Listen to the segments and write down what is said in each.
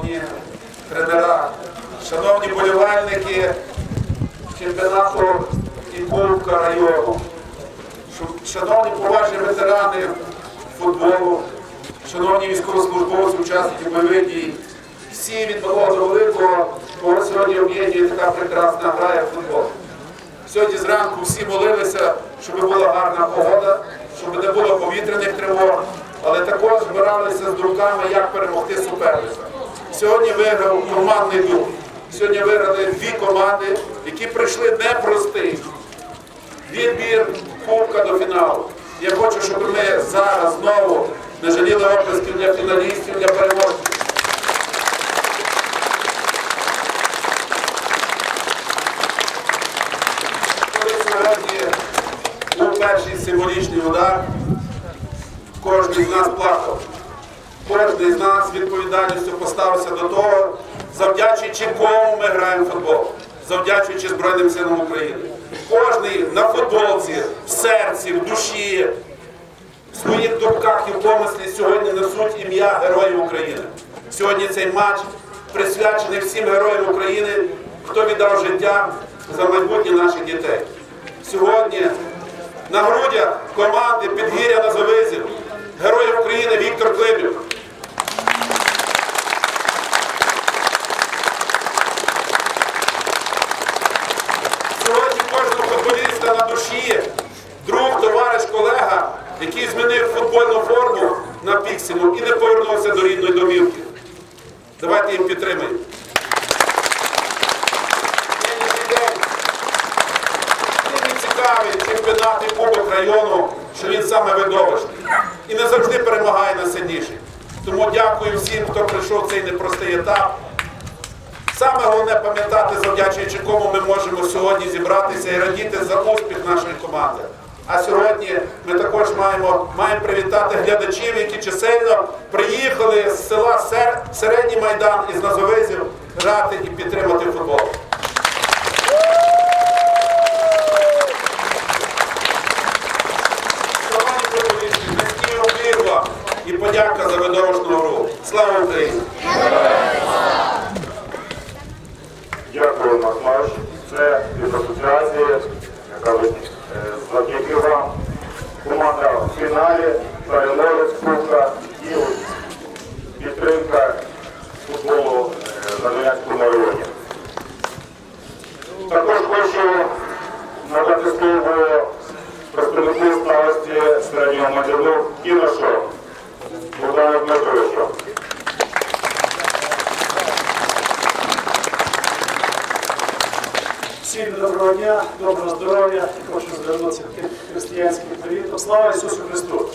шановні тренера, шановні болівальники чемпіонату і району, шановні поважні ветерани футболу, шановні військовослужбовці, учасники бойових дій, всі від малого великого, кого сьогодні об'єднує така прекрасна гра, як футбол. Сьогодні зранку всі молилися, щоб була гарна погода, щоб не було повітряних тривог, але також збиралися з думками, як перемогти суперника. Сьогодні виграв командний дух. Сьогодні виграли дві команди, які прийшли непростий відбір кубка до фіналу. Я хочу, щоб ми зараз знову не жаліли оплесків для фіналістів, для переможців. Коли сьогодні був перший символічний удар, кожен з нас плакав. Кожен з нас відповідальністю поставився до того, завдячуючи кому ми граємо в футбол, завдячуючи Збройним силам України. Кожний на футболці, в серці, в душі, в своїх думках і в помислі сьогодні несуть ім'я Героїв України. Сьогодні цей матч присвячений всім героям України, хто віддав життя за майбутнє наших дітей. Сьогодні на грудях команди Підгір'я на Завизів, Герой України Віктор Климів. Який змінив футбольну форму на пікселю і не повернувся до рідної домівки. Давайте їм підтримаємо. Цікавий чемпіонат і кубок району, що він саме видовищний. І не завжди перемагає найсильніший. Тому дякую всім, хто прийшов цей непростий етап. Саме головне пам'ятати, завдячуючи кому ми можемо сьогодні зібратися і радіти за успіх нашої команди. А сьогодні ми також маємо, маємо привітати глядачів, які чисельно приїхали з села Середній Майдан із Назовизів грати і підтримати футбол. Шановні футболісти, низький уклін вам і подяка за видовищну гру. Слава Україні! Дякую, Макмаш. Це від асоціації, яка ви- е, завдяки вам. Команда в фіналі, переможець Кубка і підтримка футболу е, на Донецькому районі. Також хочу надати слово представнику старості середнього Мадяну Кіношу Богдану Дмитровичу. Всім доброго дня, доброго здоров'я. Хочу звернутися таким християнським привітом. Слава Ісусу Христу!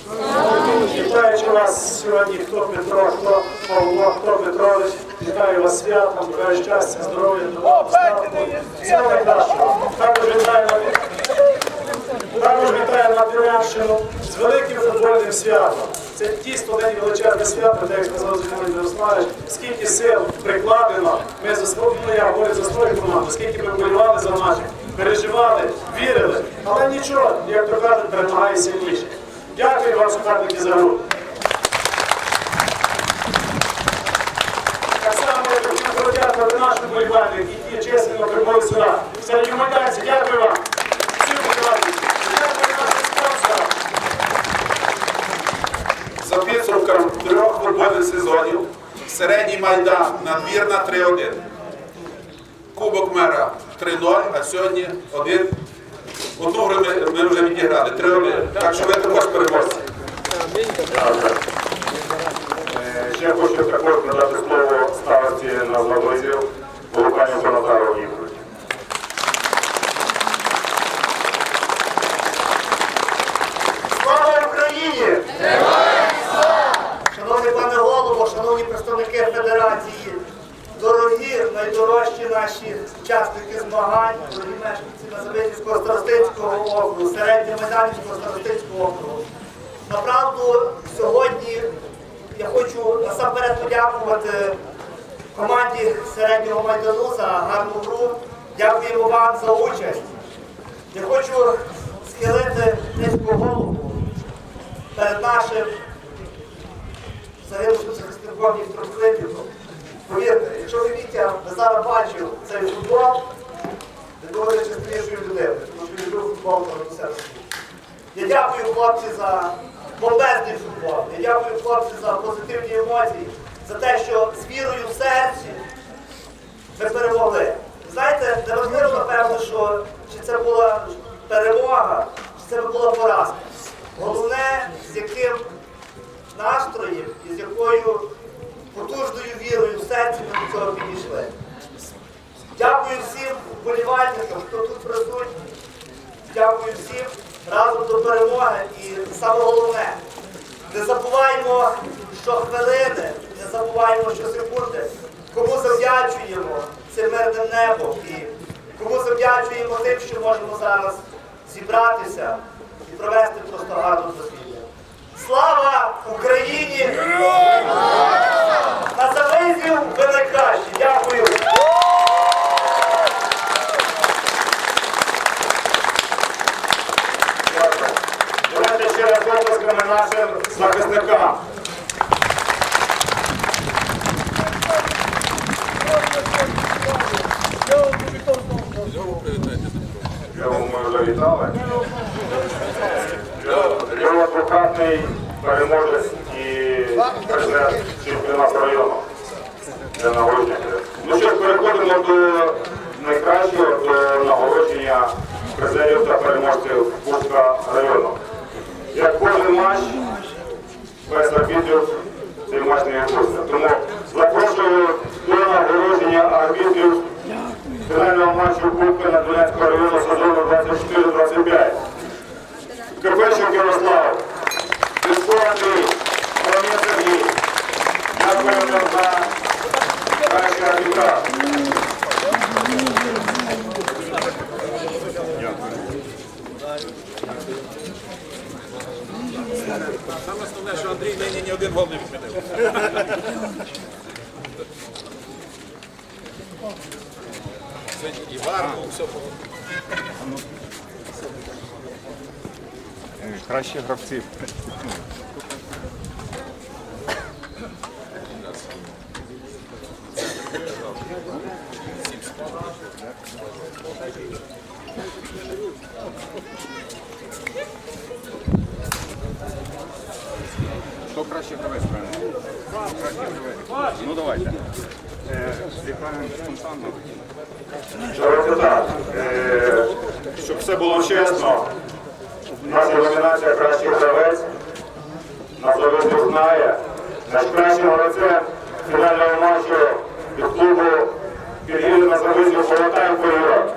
Вітаючи вас сьогодні, хто Петро, хто Павло, хто Петрович. Вітаю вас святом, бажаю щастя, здоров'я. Всього найкращого. Також вітаю на також вітаю на Бірянщину з великим футбольним святом. Це дійсно день величезне свято, так як сказав Зимовий Мирославович, скільки сил прикладено, ми за свою, ну, я говорю за свою команду, скільки ми вболівали за матч, переживали, вірили, але нічого, як то кажуть, перемагає сильніше. Дякую вам, суперники, за гру. Так само я хочу подякувати нашим болівальникам, які чесно прибули сюди. Серед майданці, дякую вам. Всім болівальникам. Дякую нашим спонсорам. За підсумком трьох футбольних сезонів середній майдан надвірна 3-1. Кубок мера 3-0, а сьогодні один. Одну гру ми, ми вже відіграли 3-1. Так що ви також переможці. Е, Ще хочу також надати слово старості на Зловизів Луканівку дорогі мешканці Назавицького старостинського округу, середньомайданівського старостинського округу. Направду, сьогодні я хочу насамперед подякувати команді середнього майдану за гарну гру. Дякуємо вам за участь. Я хочу схилити низьку голову перед нашим загинувшим захисником Віктором Климівком. Бо він побачив цей футбол, ти дуже щасливішою людиною, тому що люблю футбол на себе. Я дякую хлопці за бомбезний футбол. Я дякую хлопці за позитивні емоції, за те, що з вірою в серці ми перемогли. Знаєте, неважливо, напевно, що чи це була перемога, чи це була поразка. Головне, з яким настроєм і з якою потужною вірою в серці ми до цього підійшли. Вболівальникам, хто тут присутній. Дякую всім разом до перемоги. І саме головне, не забуваємо щохвилини, не забуваємо щосекунди, кому завдячуємо цим мирним небом і кому завдячуємо тим, що можемо зараз зібратися і провести просто гарну дослідження. Слава Україні! На завизів ви найкращі! Дякую. Давайте ще раз оплесками нашим захисникам. Його ми переможець і президент чемпіонату району. Для нагородження. Ну що переходимо до найкращого, до нагородження призерів та переможців Кубка району. Як матч, без арбітрів цей матч не відбувся. Тому запрошую до нагородження арбітрів фінального матчу Кубка на Донецького району сезону 24-25. Кирпичик Ярослав, Пісько Андрій, Соломія Сергій. Дякуємо за кращий арбітраж. Саме основне, що Андрій нині ні один гол не відмінив. Це і варто, все було. Кращі гравці. Хто краще гравець, правильно? Краще гравець. Ну давайте. Е, Зіграємо спонтанно. Е, Щоб все було чесно, наша номінація кращий гравець. Нас завжди знає. Наш кращий гравцем фінального матчу від клубу Підгір'я на завизі Полотаєм період.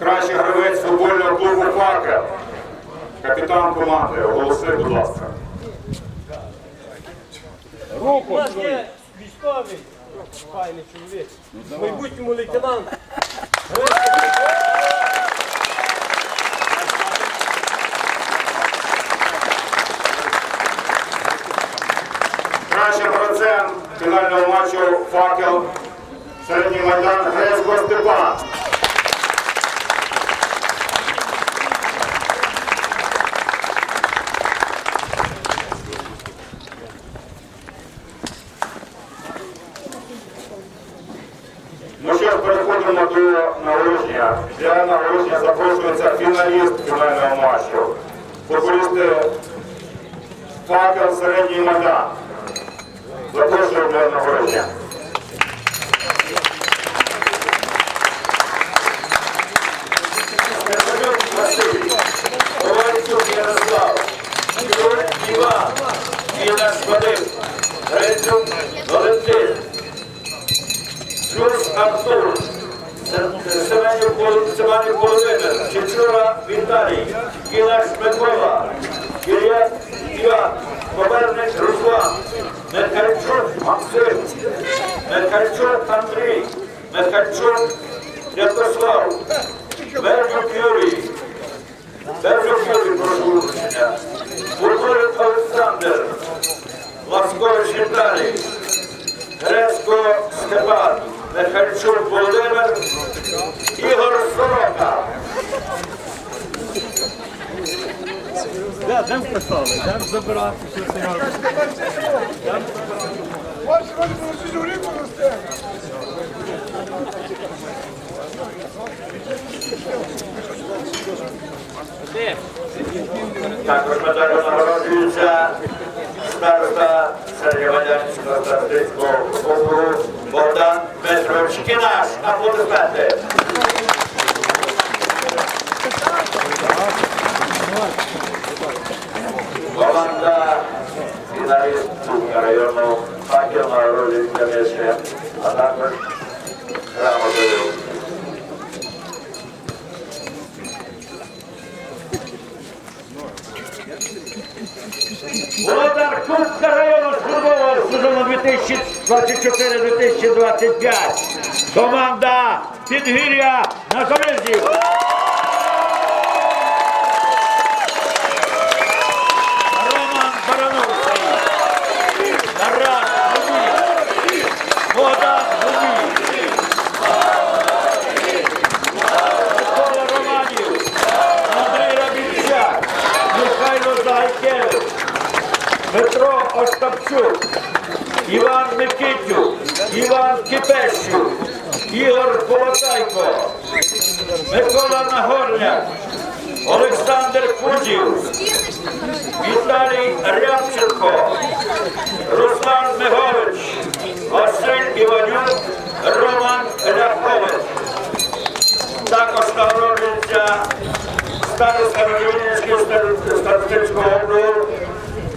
Кращий гравець футбольного клубу Факел. Капітан команди. Оголоси, будь ласка. У нас є військовий, файний чоловік, в майбутньому лейтенант. Кращим гравцем фінального матчу Факел. Середній майдан Грецько Степан. Ну що ж, переходимо до нагородження. Для нагородження запрошується фіналіст фінального матчу. Футболісти Факел середній майдан. Запрошую для нагородження. Михальчук Святослав, Верхов Юрій. Верхов Юрій, прошу вручення. Бурбурик Олександр. Ласкович Віталій. Грецько Степан. Михальчук Володимир. Ігор Сорока. Також медалю нагороджується староста Середньовадянського старостинського округу Богдан Петрович Кінаш. Аплодисменти. Команда фіналіст Сумського району факел нагороджується місце, а також грамотою. Кубка району службового сезону 2024-2025. Команда Підгір'я на Колезів. Остапчук, Іван Микитюк, Іван Кипещук, Ігор Колотайко, Микола Нагорняк, Олександр Кузів, Віталій Рябченко, Руслан Мигович, Василь Іванюк, Роман Ляхович. Також нагороджується староста Радівницького старостинського округу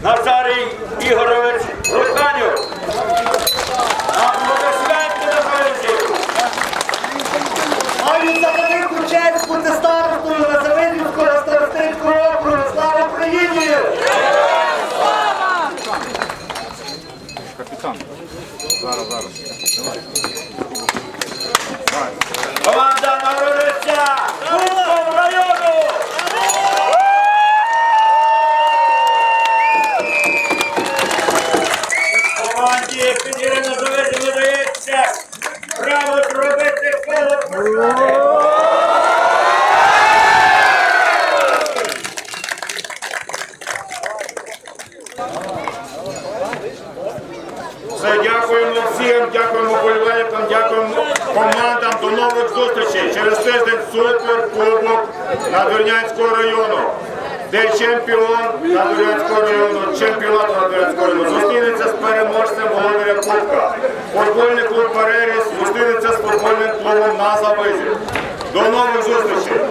Назарій Ігорович Луканюк. Аплодисменти на поезію. Маю за велику честь бути старостою Назавидівського старостинського округу. Слава Україні! Капітан. Зараз, зараз. Все, дякуємо всім, дякуємо болівальникам, дякуємо командам. До нових зустрічей. Через тиждень супер кубок Надвірнянського району. Де чемпіон Надвірнянського району, чемпіонат Надвірнянського району зустрінеться з переможцем Володаря Кубка. Футбольний клуб Переріс зустрінеться з футбольним клубом на Завизі. До нових зустрічей!